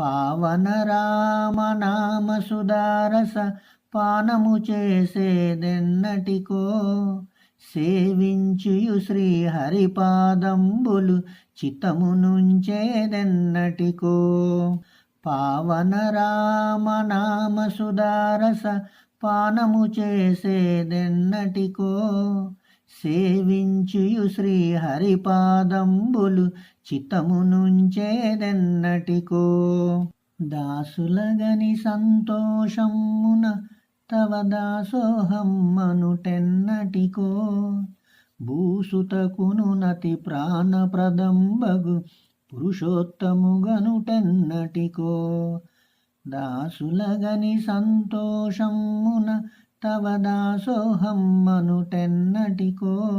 పావన రామ నామ సుదారస పానము చేసేదెన్నటికో సేవించియు శ్రీ హరిపాదంబులు చిత్తము నుంచేదెన్నటికో. పావన రామ నామ సుదారస పానము చేసేదెన్నటికో సేవించుయు శ్రీహరిపాదంబులు చిత్తము నుంచేదెన్నటికో. దాసులగని సంతోషమున తవ దాసోహమ్మనుటెన్నటికో భూసుతకును నతి ప్రాణప్రదంబగు పురుషోత్తముగనుటెన్నటికో. దాసులగని సంతోషమున తవ దాసోహమ్మనుటెన్నటికో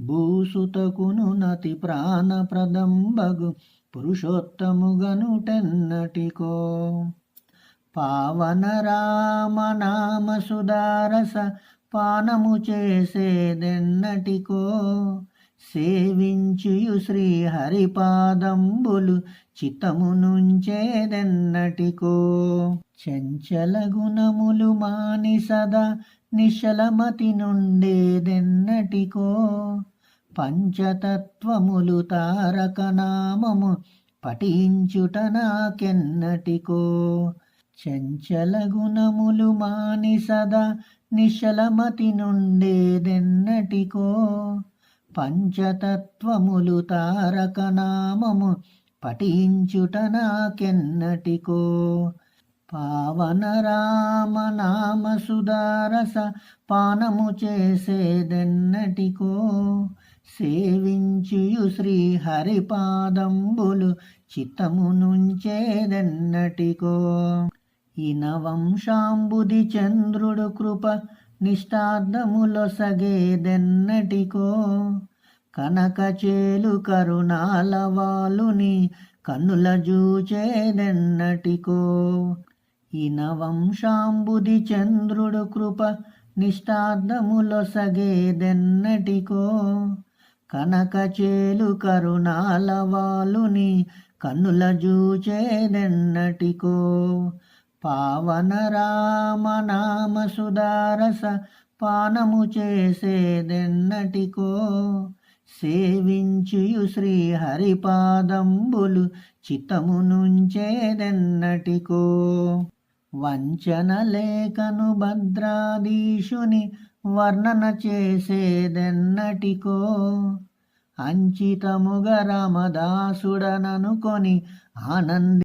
భూసుతకును నతి ప్రాణప్రదంబగు పురుషోత్తముగనుటెన్నటికో. పావన రామ నామ సుదారస పానము చేసేదెన్నటికో సేవించియు శ్రీ హరిపాదంబులు చిత్తము నుంచేదెన్నటికో. చంచల గుణములు మాని సదా నిశలమతి నుండేదెన్నటికో. పంచతత్వములు తారక నామము పఠించుట నాకెన్నటికో. చంచల గుణములు మాని సదా నిశలమతి నుండేదెన్నటికో. పంచతత్వములు తారక నామము పఠించుట నాకెన్నటికో పావన రామ నామ సుధారస పానము చేసేదెన్నటికో సేవించుయు శ్రీ హరిపాదంబులు చిత్తము నుంచేదెన్నటికో ఇన వంశాంబుది చంద్రుడు కృప నిష్టార్థములొసగేదెన్నటికో? కనక చేలు కరుణాల వాలుని కన్నుల జూచేదెన్నటికో ఇనవంశాంబుది చంద్రుడు కృప నిష్టార్థములొసగేదెన్నటికో కనక చేలు కరుణాల వాలుని కన్నుల జూచేదెన్నటికో పావన రామ నామ సుధారస పానము చేసేదెన్నటికో. సేవించియు శ్రీహరిపాదంబులు చితము చిత్తము నుంచేదెన్నటికో వంచన లేఖను భద్రాదీశుని వర్ణన చేసేదెన్నటికో. అంచితముగ రామదాసుడననుకొని ఆనంది